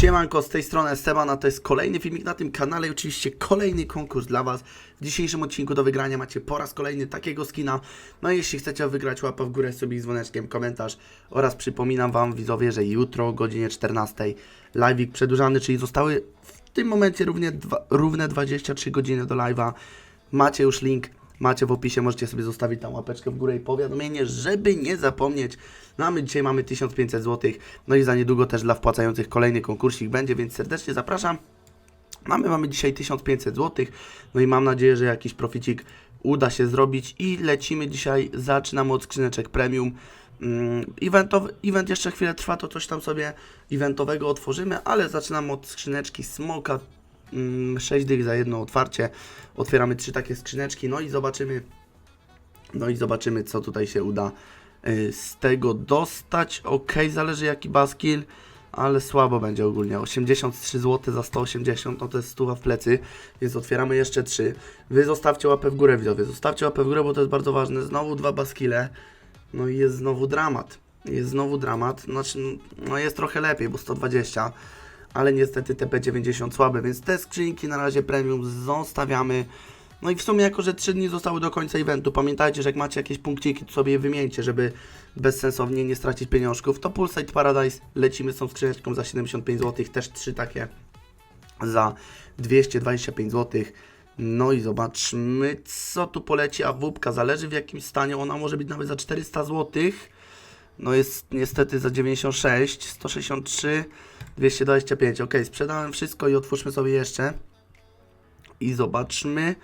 Siemanko, z tej strony Esteban, a to jest kolejny filmik na tym kanale i oczywiście kolejny konkurs dla Was. W dzisiejszym odcinku do wygrania macie po raz kolejny takiego skina. No i jeśli chcecie wygrać, łapa w górę, sobie z dzwoneczkiem, komentarz oraz przypominam Wam widzowie, że jutro o godzinie 14 live'ik przedłużany, czyli zostały w tym momencie równie dwa, równe 23 godziny do live'a. Macie już link, macie w opisie, możecie sobie zostawić tam łapeczkę w górę i powiadomienie, żeby nie zapomnieć. No a my dzisiaj mamy 1500 zł, no i za niedługo też dla wpłacających kolejny konkursik będzie, więc serdecznie zapraszam. Mamy, mamy dzisiaj 1500 zł, no i mam nadzieję, że jakiś proficik uda się zrobić i lecimy dzisiaj, zaczynamy od skrzyneczek premium. Mm, Eventowy, event jeszcze chwilę trwa, to coś tam sobie eventowego otworzymy, ale zaczynamy od skrzyneczki Smoka, 6 dych za jedno otwarcie. Otwieramy trzy takie skrzyneczki, no i zobaczymy, no i zobaczymy, co tutaj się uda y, z tego dostać. Ok, zależy jaki baskill, ale słabo będzie ogólnie. 83 zł za 180, no to jest stuwa w plecy, więc otwieramy jeszcze trzy. Wy zostawcie łapę w górę, widzowie. Zostawcie łapę w górę, bo to jest bardzo ważne. Znowu dwa baskile. No i jest znowu dramat. Jest znowu dramat. Znaczy, no jest trochę lepiej, bo 120, ale niestety TP90 słabe, więc te skrzynki na razie premium zostawiamy. No i w sumie, jako że 3 dni zostały do końca eventu, pamiętajcie, że jak macie jakieś punkciki, to sobie je wymieńcie, żeby bezsensownie nie stracić pieniążków. To Pulsate Paradise, lecimy z tą skrzyneczką za 75 zł, też trzy takie za 225 zł. No i zobaczmy, co tu poleci, a wóbka zależy w jakim stanie, ona może być nawet za 400 zł. No jest niestety za 96, 163, 225. Ok, sprzedałem wszystko i otwórzmy sobie jeszcze. I zobaczmy.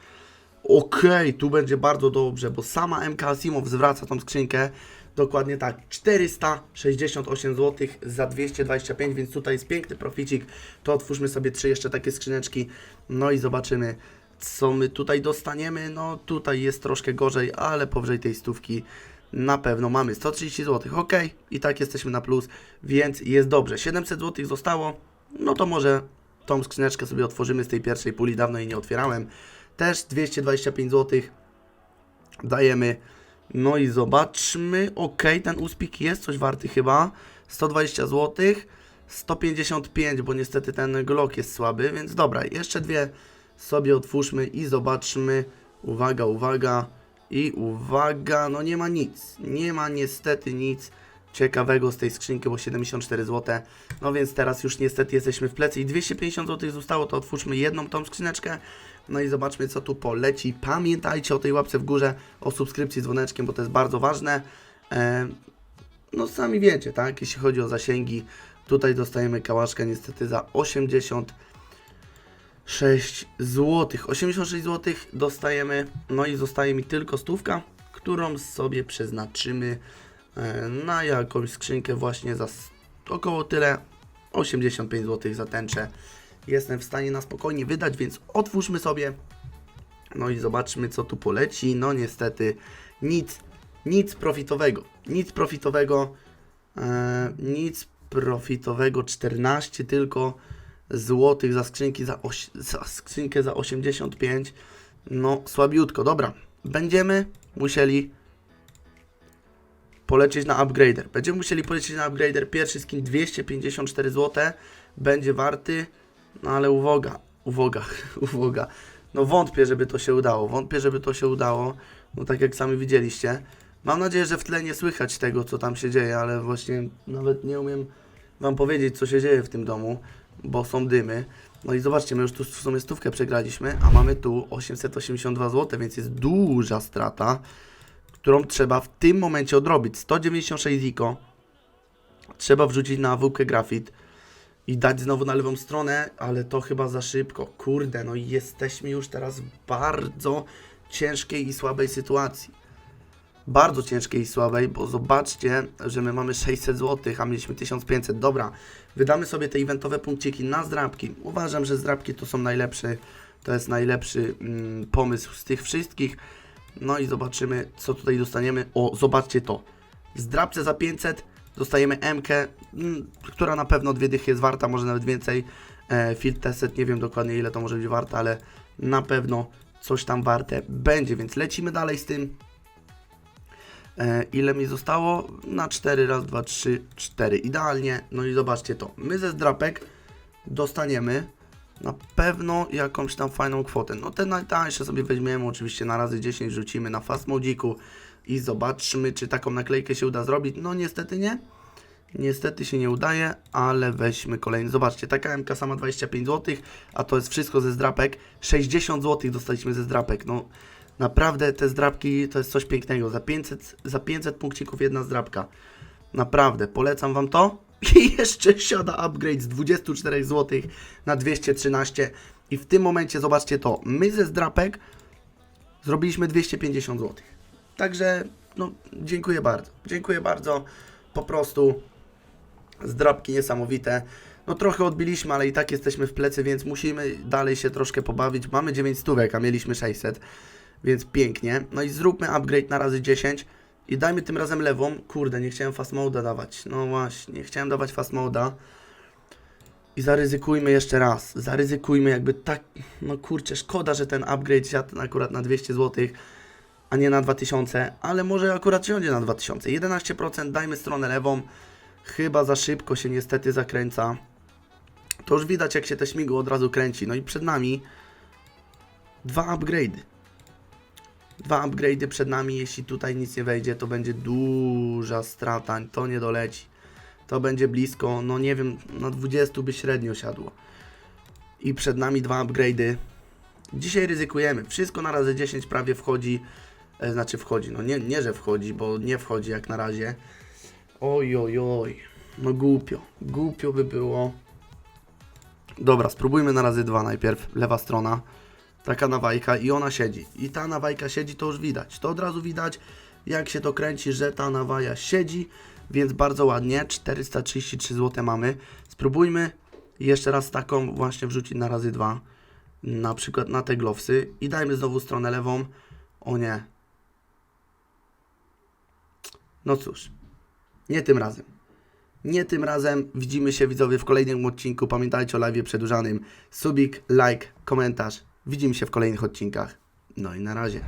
Okej, tu będzie bardzo dobrze, bo sama MK Asimov zwraca tą skrzynkę. Dokładnie tak, 468 zł za 225, więc tutaj jest piękny proficik. To otwórzmy sobie trzy jeszcze takie skrzyneczki. No i zobaczymy, co my tutaj dostaniemy. No tutaj jest troszkę gorzej, ale powyżej tej stówki na pewno mamy 130 zł. Ok, i tak jesteśmy na plus, więc jest dobrze. 700 zł zostało, no to może tą skrzyneczkę sobie otworzymy z tej pierwszej puli, dawno jej nie otwierałem. Też 225 zł dajemy. No i zobaczmy. Ok, ten uspik jest coś warty chyba. 120 zł. 155, bo niestety ten Glock jest słaby, więc dobra, jeszcze dwie sobie otwórzmy i zobaczmy. Uwaga, uwaga. I uwaga, no nie ma nic. Nie ma niestety nic ciekawego z tej skrzynki, bo 74 zł. No więc teraz już niestety jesteśmy w plecy i 250 zł zostało, to otwórzmy jedną tą skrzyneczkę. No i zobaczmy co tu poleci. Pamiętajcie o tej łapce w górze, o subskrypcji dzwoneczkiem, bo to jest bardzo ważne. E, no sami wiecie, tak? Jeśli chodzi o zasięgi, tutaj dostajemy kałaszkę niestety za 86 zł. 86 zł dostajemy, no i zostaje mi tylko stówka, którą sobie przeznaczymy e, na jakąś skrzynkę właśnie za około tyle 85 zł za tęczę. Jestem w stanie na spokojnie wydać, więc otwórzmy sobie. No i zobaczmy co tu poleci. No niestety nic, nic profitowego. Nic profitowego. E, nic profitowego. 14 tylko złotych za skrzynki za, za skrzynkę za 85. No słabiutko. Dobra. Będziemy musieli polecieć na upgrader. Będziemy musieli polecieć na upgrader. Pierwszy skin 254 zł będzie warty, no ale uwaga, uwaga, uwaga. No wątpię, żeby to się udało. Wątpię, żeby to się udało. No tak jak sami widzieliście. Mam nadzieję, że w tle nie słychać tego, co tam się dzieje, ale właśnie nawet nie umiem wam powiedzieć, co się dzieje w tym domu, bo są dymy. No i zobaczcie, my już tu w sumie stówkę przegraliśmy, a mamy tu 882 zł, więc jest duża strata którą trzeba w tym momencie odrobić. 196 ziko trzeba wrzucić na AWP grafit i dać znowu na lewą stronę, ale to chyba za szybko. Kurde, no i jesteśmy już teraz w bardzo ciężkiej i słabej sytuacji. Bardzo ciężkiej i słabej, bo zobaczcie, że my mamy 600 zł, a mieliśmy 1500. Dobra, wydamy sobie te eventowe punkciki na zdrabki. Uważam, że zdrabki to są najlepszy, to jest najlepszy mm, pomysł z tych wszystkich. No i zobaczymy, co tutaj dostaniemy. O, zobaczcie to. W zdrabce za 500 dostajemy MK, mm, która na pewno dwie dychy jest warta, może nawet więcej. E, Field nie wiem dokładnie ile to może być warta, ale na pewno coś tam warte będzie, więc lecimy dalej z tym. E, ile mi zostało? Na 4, raz, 2, 3, 4. Idealnie. No i zobaczcie to. My ze zdrapek dostaniemy na pewno jakąś tam fajną kwotę. No te najtańsze sobie weźmiemy, oczywiście na razy 10 rzucimy na fast modziku i zobaczymy, czy taką naklejkę się uda zrobić. No niestety nie. Niestety się nie udaje, ale weźmy kolejny. Zobaczcie, taka MK sama 25 zł, a to jest wszystko ze zdrapek. 60 zł dostaliśmy ze zdrapek. No naprawdę te zdrapki to jest coś pięknego. Za 500, za 500 punkcików jedna zdrapka. Naprawdę, polecam Wam to. I jeszcze siada upgrade z 24 zł na 213. I w tym momencie zobaczcie to. My ze zdrapek zrobiliśmy 250 zł. Także, no, dziękuję bardzo. Dziękuję bardzo. Po prostu zdrapki niesamowite. No trochę odbiliśmy, ale i tak jesteśmy w plecy, więc musimy dalej się troszkę pobawić. Mamy 9 stówek, a mieliśmy 600, więc pięknie. No i zróbmy upgrade na razy 10 i dajmy tym razem lewą. Kurde, nie chciałem fast mode'a dawać. No właśnie, chciałem dawać fast mode'a. I zaryzykujmy jeszcze raz. Zaryzykujmy jakby tak, no kurczę, szkoda, że ten upgrade siadł akurat na 200 zł, a nie na 2000, ale może akurat siądzie na 2000. 11% dajmy stronę lewą. Chyba za szybko się niestety zakręca. To już widać jak się te śmigło od razu kręci. No i przed nami dwa upgrade'y. Dwa upgrade'y przed nami, jeśli tutaj nic nie wejdzie, to będzie duża strata, to nie doleci. To będzie blisko, no nie wiem, na 20 by średnio siadło. I przed nami dwa upgrade'y. Dzisiaj ryzykujemy. Wszystko na razy 10 prawie wchodzi. E, znaczy wchodzi, no nie, nie, że wchodzi, bo nie wchodzi jak na razie. Oj, oj, oj. No głupio. Głupio by było. Dobra, spróbujmy na razy dwa najpierw. Lewa strona. Taka nawajka i ona siedzi. I ta nawajka siedzi, to już widać. To od razu widać, jak się to kręci, że ta nawaja siedzi. Więc bardzo ładnie. 433 zł mamy. Spróbujmy jeszcze raz taką właśnie wrzucić na razy dwa. Na przykład na te glowsy. I dajmy znowu stronę lewą. O nie. No cóż. Nie tym razem. Nie tym razem. Widzimy się widzowie w kolejnym odcinku. Pamiętajcie o live przedłużanym. Subik, like, komentarz. Widzimy się w kolejnych odcinkach. No i na razie.